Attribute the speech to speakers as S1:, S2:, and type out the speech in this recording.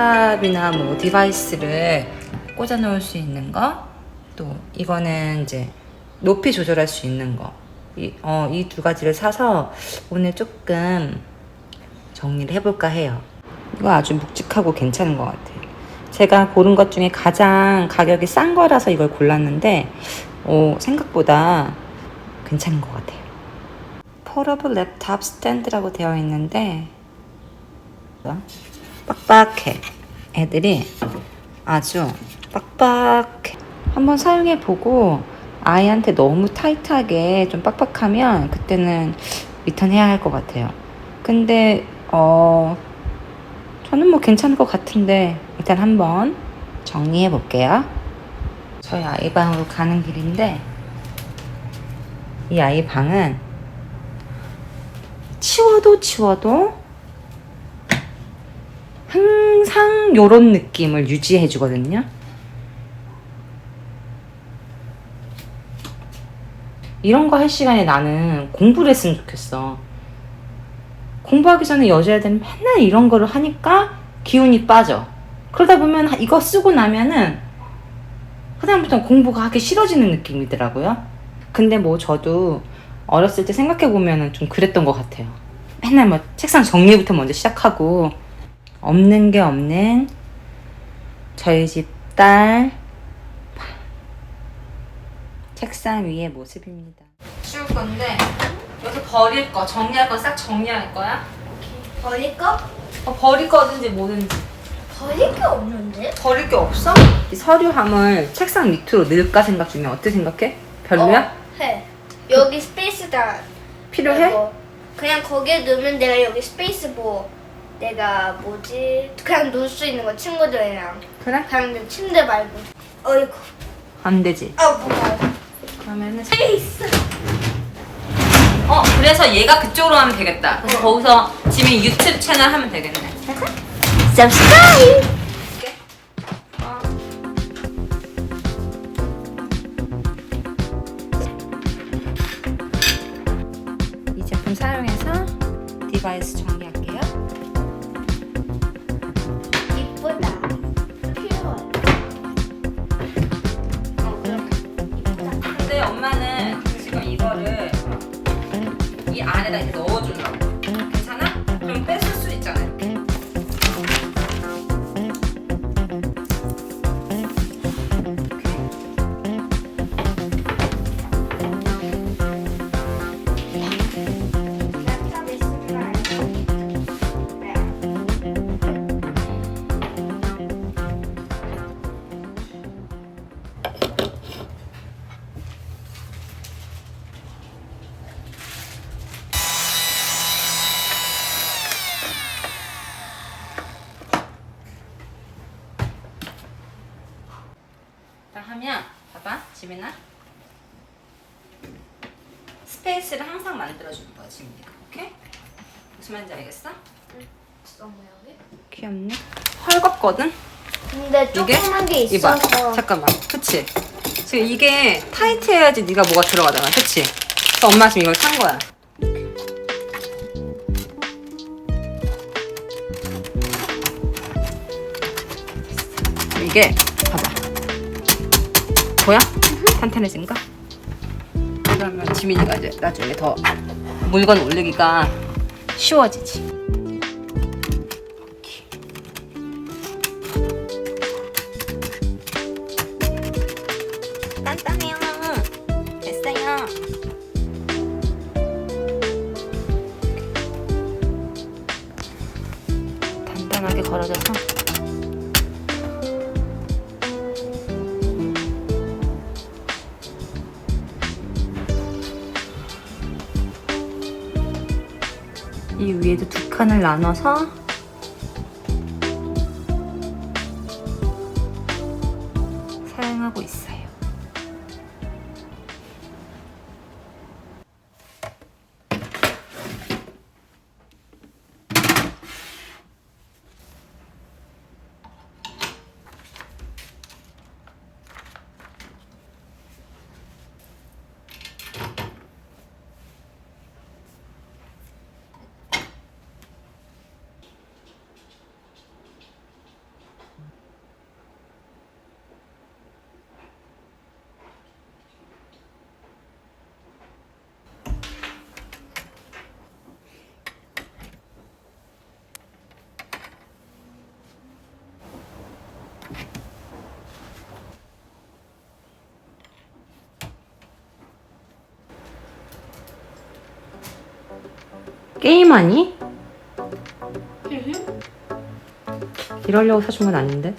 S1: 랩탑이나 뭐 디바이스를 꽂아 놓을 수 있는 거, 또 이거는 이제 높이 조절할 수 있는 거. 이, 어, 이 두 가지를 사서 오늘 조금 정리를 해볼까 해요. 이거 아주 묵직하고 괜찮은 것 같아요. 제가 고른 것 중에 가장 가격이 싼 거라서 이걸 골랐는데, 어, 생각보다 괜찮은 것 같아요. 폴러블 랩탑 스탠드라고 되어 있는데, 빡빡해. 애들이 아주 빡빡해. 한번 사용해 보고 아이한테 너무 타이트하게 좀 빡빡하면 그때는 리턴해야 할 것 같아요. 근데 어 저는 뭐 괜찮을 것 같은데 일단 한번 정리해 볼게요. 저희 아이 방으로 가는 길인데 이 아이 방은 치워도 치워도 항상 요런 느낌을 유지해 주거든요. 이런 거 할 시간에 나는 공부를 했으면 좋겠어. 공부하기 전에 여자애들은 맨날 이런 거를 하니까 기운이 빠져. 그러다 보면 이거 쓰고 나면은 그다음부터 공부가 하기 싫어지는 느낌이더라고요. 근데 뭐 저도 어렸을 때 생각해 보면은 좀 그랬던 것 같아요. 맨날 뭐 책상 정리부터 먼저 시작하고 없는 게 없는 저희 집 딸 책상 위의 모습입니다. 치울 건데 여기서 버릴 거 정리할 거 싹 정리할 거야.
S2: 버릴 거?
S1: 어, 버릴 거든지 뭐든지
S2: 버릴 게 없는데?
S1: 버릴 게 없어? 이 서류함을 책상 밑으로 넣을까 생각 중이야. 어떻게 생각해? 별로야?
S2: 어, 해. 여기 스페이스다.
S1: 필요해?
S2: 뭐, 그냥 거기에 넣으면 내가 여기 스페이스 뭐 내가 뭐지 그냥 놓을 수 있는 거 친구들이랑
S1: 그래?
S2: 그냥 내 침대 말고 어이구
S1: 안 되지.
S2: 아 뭐야
S1: 그러면은
S2: 스페이스
S1: 어 그래서 얘가 그쪽으로 하면 되겠다. 그래서 거기서 지민 유튜브 채널 하면 되겠네.
S2: subscribe
S1: 어. 이 제품 사용해서 디바이스 정리 안에다 이렇게 넣어 하면 봐봐 지민아 스페이스를 항상 만들어주는 거야 지민이가 오케이? 무슨 말인지 알겠어?
S2: 여기
S1: 귀엽네 헐겁거든?
S2: 근데 조그만 게
S1: 이봐
S2: 있어서
S1: 잠깐만 그치? 지금 이게 타이트해야지 네가 뭐가 들어가잖아 그치? 그래서 엄마 지금 이걸 산 거야 이게 보여? 탄탄해진 거? 그러면 지민이가 이제 나중에 더 물건 올리기가 쉬워지지 오케이. 단단해요. 됐어요. 단단하게 걸어져서 이 위에도 두 칸을 나눠서 사용하고 있어요. 게임하니? 이러려고 사준 건 아닌데.